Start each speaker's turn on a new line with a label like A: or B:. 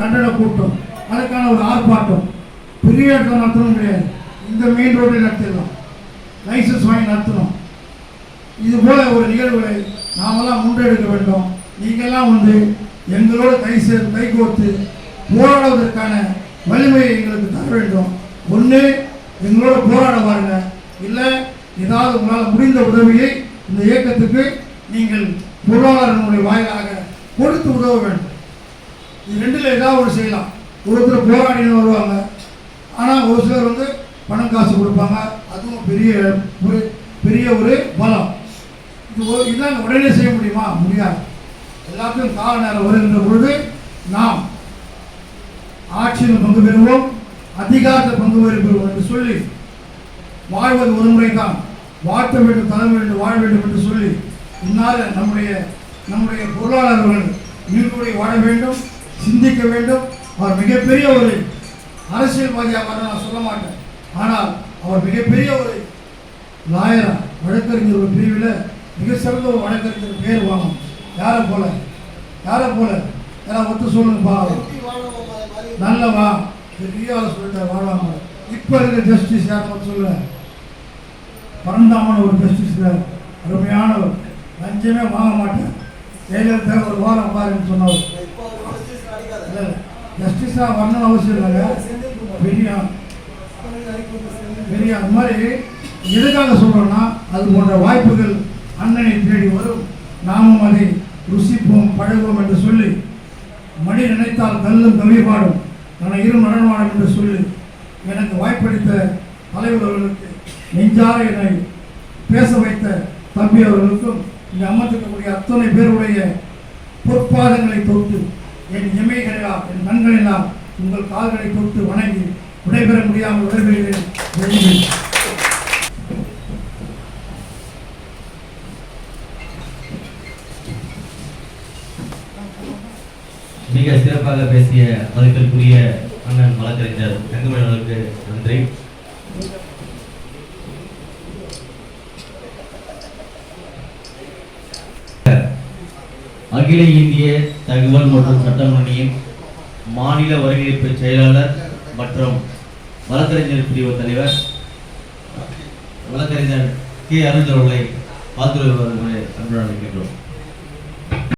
A: கண்டன கூட்டம் அதுக்கான ஒரு ஆர்ப்பாட்டம். பெரிய இடத்துல நடத்தணும் கிடையாது. இந்த மெயின் ரோட்டில் நடத்திடலாம். லைசன்ஸ் வாங்கி நடத்தணும். இது போல ஒரு நிகழ்வுகளை நாமெல்லாம் முன்னெடுக்க வேண்டும். நீங்கள்லாம் வந்து எங்களோட கை சேர் கை கோர்த்து போராடுவதற்கான வலிமையை எங்களுக்கு தர வேண்டும். ஒன்று எங்களோட போராட பாருங்க. இல்லை ஏதாவது உங்களால் முடிந்த உதவியை இந்த இயக்கத்துக்கு நீங்கள் பொருளாதாரனுடைய வாயிலாக கொடுத்து உதவ வேண்டும். இது ரெண்டில் ஏதாவது ஒரு செய்யலாம். ஒருத்தர் போராடின்னு வருவாங்க. ஆனால் ஒரு சிலர் வந்து பணம் காசு கொடுப்பாங்க. அதுவும் பெரிய ஒரு பெரிய ஒரு பலம். இது ஒரு இதான் உடனே செய்ய முடியுமா? முடியாது. எல்லாத்தையும் கால நேரம் வருகின்ற பொழுது நாம் ஆட்சியில் பங்கு பெறுவோம் அதிகாரத்தில் பங்கு பெறுவோம் என்று சொல்லி வாழ்வது ஒரு முறை தான் வாழ்த்த வேண்டும் தர வேண்டும் வாழ வேண்டும் என்று சொல்லி இந்நாள் நம்முடைய நம்முடைய பொருளாளர்கள் நீர்வழி வாழ வேண்டும். சிந்திக்க வேண்டும். அவர் மிகப்பெரிய ஒரு அரசியல்வாதியாக நான் சொல்ல மாட்டேன். ஆனால் அவர் மிகப்பெரிய ஒரு லாயரா வழக்கறிஞர் ஒரு பிரிவில் மிக சிறந்த ஒரு வழக்கறிஞர் பேர் வாங்கும் யாரை போல? யாரை போல? யாரா ஒத்து சொல்லுங்கப்பா நல்லவா? பெரிய ஆள் சொல்லிட்டார் வாழ்வாங்க இப்போ இருக்கிற ஜஸ்டிஸ் யாரும் சொல்ல. பரந்தாமன் ஒரு ஜஸ்டிஸ் அருமையானவர் லஞ்சமே வாங்க மாட்டேன். ஜெயலலிதா ஒரு வாரம் பாருன்னு சொன்னவர் ஜஸ்டிஸாக வரணும்னு அவசியம் இல்லைங்க பெரிய. பெரியார் அது மாதிரி எதுக்காக சொல்கிறோன்னா அது போன்ற வாய்ப்புகள் அண்ணனை தேடி வரும். நாமும் அதை ருசிப்போம் பழகுவோம் என்று சொல்லி மணி நினைத்தால் கல்லும் கவிபாடும் நான் இரு நடனமாடும் என்று சொல்லி எனக்கு வாய்ப்பளித்த தலைவர் அவர்களுக்கு நெஞ்சார என்னை பேச வைத்த தம்பி அவர்களுக்கும் இங்கே அமர்ந்திருக்கக்கூடிய அத்தனை பேருடைய பொற்பாதங்களை தொட்டு என் இமைகளெல்லாம் என் கண்களெல்லாம் உங்கள் கால்களை தொட்டு வணங்கி விடைபெற முடியாமல் விடைபெறுகிறேன்.
B: மிக சிறப்பாக பேசிய மதிப்பிற்குரிய அண்ணன் வழக்கறிஞர் தங்கமணி அவர்களுக்கு நன்றி. அகில இந்திய தகவல் மற்றும் சட்டமணியின் மாநில ஒருங்கிணைப்பு செயலாளர் மற்றும் வழக்கறிஞர் பிரிவு தலைவர் வழக்கறிஞர் கே. அருந்தரவர்களை பார்த்து வருவதை அன்புடன் அழைக்கின்றோம்.